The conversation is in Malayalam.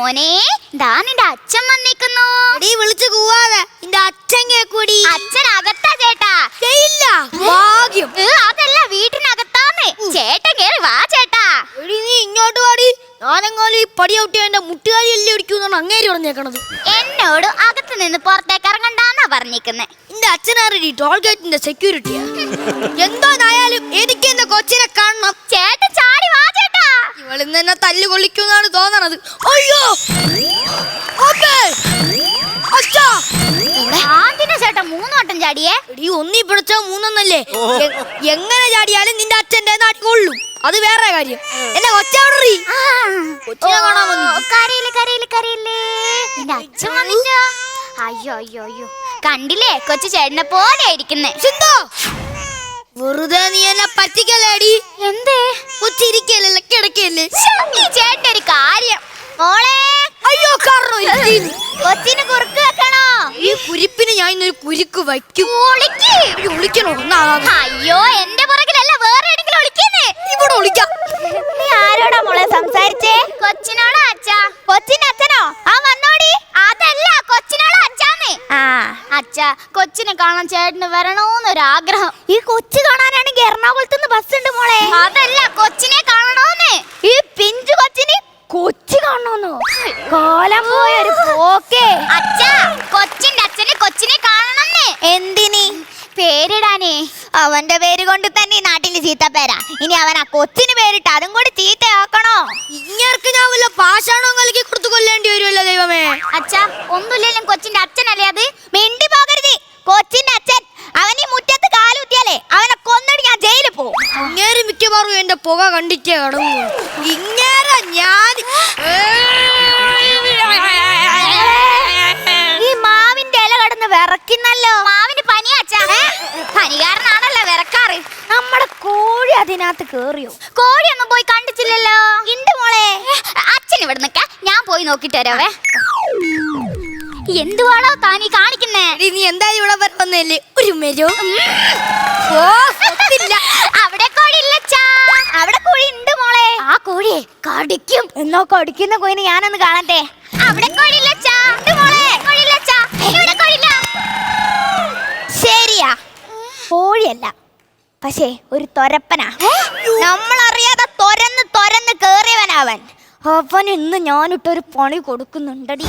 മോനെ ദാ നിന്റെ അച്ഛൻ വന്നിക്കുന്നു നീ വിളിച്ചു കൂവാതെ. നിന്റെ അച്ഛൻ കേക്കൂടി. അച്ഛൻ അകത്താ ചേട്ടാ. ചെയ്യില്ല ഭാഗ്യം. അതല്ല വീട്ടിനകത്താന്ന്. ചേട്ടൻ കേറി വാ ചേട്ടാ. എടി നീ ഇങ്ങോട്ട് വാടി. ഞാനെങ്ങാനും ഈ പടി ഔട്ടി എന്റെ മുട്ടുകാരി എല്ലാം ഇടിക്കുന്നാണ് അങ്ങേര് പറഞ്ഞേക്കണത്. എന്നോട് അകത്ത് നിന്ന് പുറത്തേക്ക് ഇറങ്ങണ്ടാന്നാ പറഞ്ഞിരിക്കുന്നെ നിന്റെ അച്ഛനാരടി ടോൾ ഗേറ്റിന്റെ സെക്യൂരിറ്റിയാ എനിക്ക് എന്റെ കൊച്ചിനെ കാണണം ചേട്ടൻ ചാടി വാ ചേട്ടാ ഇവളിന്ന് എന്നെ തല്ലു കൊള്ളിക്കുന്നാണ് അയ്യോ! അമ്മേ! അച്ഛാ! ആദ്യം ചേട്ടൻ മൂന്ന് വട്ടം ചാടിയേ. എടീ ഒന്നീ പിടിച്ച മൂന്നൊന്നല്ലേ? എങ്ങനെ ചാടിയാലും നിന്റെ അച്ഛന്റെ നാട്ടിൽ കൊള്ളും. അത് വേറെ കാര്യം. എന്നെ കൊച്ചവിടെ കൊച്ചിനെ കാണാൻ വന്നു. കരയിൽ കരയിൽ കരയില്ലേ നിന്റെ അച്ഛൻ വന്നിട്ടോ. അയ്യോ അയ്യോ അയ്യോ. കണ്ടില്ലേ? കൊച്ചു ചേട്ടനെ പോലെ ഇരിക്കുന്നേ. സിന്ധു! വെറുതെ നീ എന്നെ പറ്റിക്കല്ലേടി? എന്തേ? കൊച്ചിരിക്കല്ലേ കിടക്കല്ലേ ഈ ചേട്ടൻ ഒരു കാര്യം മോളെ അയ്യോ കാരണം ഇരുട്ടീന്ന്. കൊച്ചിന് കുറുക്ക് വെക്കണോ? ഈ കുരിപ്പിന് ഞാൻ ഇന്നൊരു കുരുക്ക് വയ്ക്കും. ഒളിക്കണോ അയ്യോ എന്റെ പുറകിലല്ല വേറെ എവിടെങ്കിലും ഒളിക്കുന്നേ? ഇവിടെ ഒളിക്കാം. നീ ആരോടാ മോളെ സംസാരിച്ചേ? കൊച്ചിനോടാ അച്ഛാ. കൊച്ചിന്റെ അച്ഛനോ ആ വന്നോടി. അതല്ല കൊച്ചിനോടാ അച്ഛാന്ന്. ആ. അച്ഛ കൊച്ചിനെ കാണാൻ ചേട്ടന് വരണോന്നൊരാഗ്രഹം ഈ കൊച്ചു കാണാനാണെങ്കിൽ എറണാകുളത്ത് നിന്ന് ബസ് ഉണ്ട് മോളെ. അതല്ല കൊച്ചിനെ കാണണോന്ന് ഈ പിഞ്ചു കൊച്ചിന് കൊച്ചു കാണണോന്നോ? കാലം പോയൊരു പോക്കേ. അച്ഛാ കൊച്ചിന്റെ അച്ഛനെ കൊച്ചിനെ കാണണമെന്നേ എന്തിനി? പേരിടാനേ. അവന്റെ പേര് കൊണ്ട് തന്നെ ഈ നാട്ടിൽ ചീത്ത പേരാ. ഇനി അവൻ ആ കൊച്ചിന് പേരിട്ട് അതും കൂടി ചീത്തയാക്കണോ? ഇങ്ങർക്ക് ഞാൻ വല്ല പാഷാണോ കലക്കി കൊടുത്തു കൊല്ലേണ്ടി വരുമല്ലോ ദൈവമേ. അച്ഛാ ഒന്നുമില്ലെങ്കിലും കൊച്ചിന്റെ അച്ഛനല്ലേ അത്? മിണ്ടി പോകരുത്. കൊച്ചിന്റെ അച്ഛൻ അവൻ ഈ മുറ്റത്ത് കാലുത്തിയാലേ അവനെ കൊന്നടി ഞാൻ ജയിലിൽ പോകും. ഇങ്ങേര് മിക്കവാറും എന്റെ പുക കണ്ടിട്ടേ കടന്നു. ഇങ്ങേരെ ഞാൻ ഈ മാവിന്റെ ഇല കടന്ന് വിറക്കുന്നല്ലോ മാവിന് പനി അച്ഛാ. പനികാരനാണല്ലോ വിറക്കാറ്. നമ്മുടെ കോഴി അതിനകത്ത് കേറിയോ? കോഴിയൊന്നും പോയി കണ്ടിച്ചില്ലല്ലോ ഉണ്ട് മോളെ. അച്ഛൻ ഇവിടെ നിക്ക. ഞാൻ പോയി നോക്കിട്ട് വരാവേ. എന്തുവാണോ താനീ കാണിക്കുന്നേ? നീ എന്തായാലും ഇവിടെ വരെ വന്നല്ലേ ഒരു മെരോ ഓ കടിക്കും. എന്നോ കടിക്കുന്ന കോഴിനെ ഞാനൊന്ന് കാണട്ടെ. അവിടെ കോഴിയില്ല ശരിയാ. കോഴിയല്ല പക്ഷേ ഒരു തൊരപ്പനാ. നമ്മളറിയാതെ തൊരന്ന് തൊരന്ന് കേറിയവനവൻ. അവൻ ഇന്ന് ഞാനിട്ടൊരു പണി കൊടുക്കുന്നുണ്ടടി.